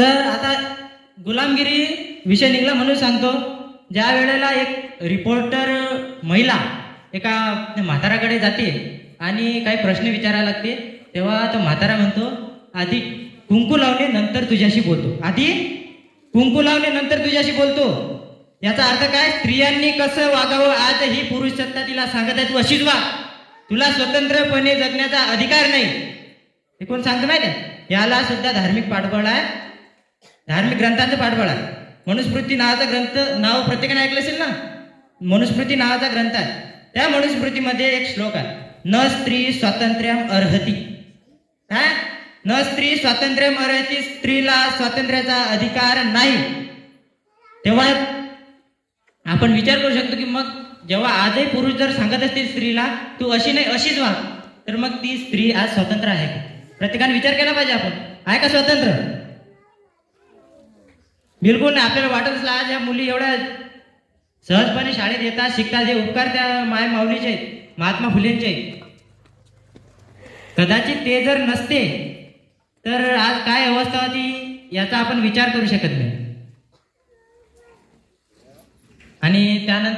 तर आता गुलामगिरी विषय निघला म्हणून सांगतो. ज्या वेळेला एक रिपोर्टर महिला एका म्हाताराकडे जाते आणि काही प्रश्न विचारायला लागते तेव्हा तो म्हातारा म्हणतो आधी कुंकू लावणे नंतर तुझ्याशी बोलतो. आधी कुंकू लावणे नंतर तुझ्याशी बोलतो? याचा अर्थ काय? स्त्रियांनी कसं वागावं आज ही पुरुष सत्ता तिला सांगत आहे तू अशीच वाग. तुला स्वतंत्रपणे जगण्याचा अधिकार नाही. हे कोण सांगतो नाही याला सुद्धा धार्मिक पाठबळ आहे. धार्मिक ग्रंथांचं पाठबळ आहे. मनुस्मृती नावाचा ग्रंथ नाव प्रत्येकाने ऐकलं असेल ना? मनुस्मृती नावाचा ग्रंथ आहे. त्या मनुस्मृतीमध्ये एक श्लोक आहे. न स्त्री स्वातंत्र्यम अर्हती. काय न स्त्री स्वातंत्र्यम अर्हती स्त्रीला स्वातंत्र्याचा अधिकार नाही. तेव्हा आपण विचार करू शकतो की मग जेव्हा आजही पुरुष जर सांगत असतील स्त्रीला तू अशी नाही अशीच वाग तर मग ती स्त्री आज स्वतंत्र आहे. प्रत्येकाने विचार केला पाहिजे आपण. आहे का स्वतंत्र? बिलकुल नाही आपल्याला वाटत आज या मुली एवढ्या सहजपणे शाळेत येतात शिकतात जे उपकार त्या माय माऊलीचे आहेत महात्मा फुलेंचे आहेत. कदाचित ते जर नसते तर आज काय अवस्था होती याचा आपण विचार करू शकत नाही. आणि त्यानंतर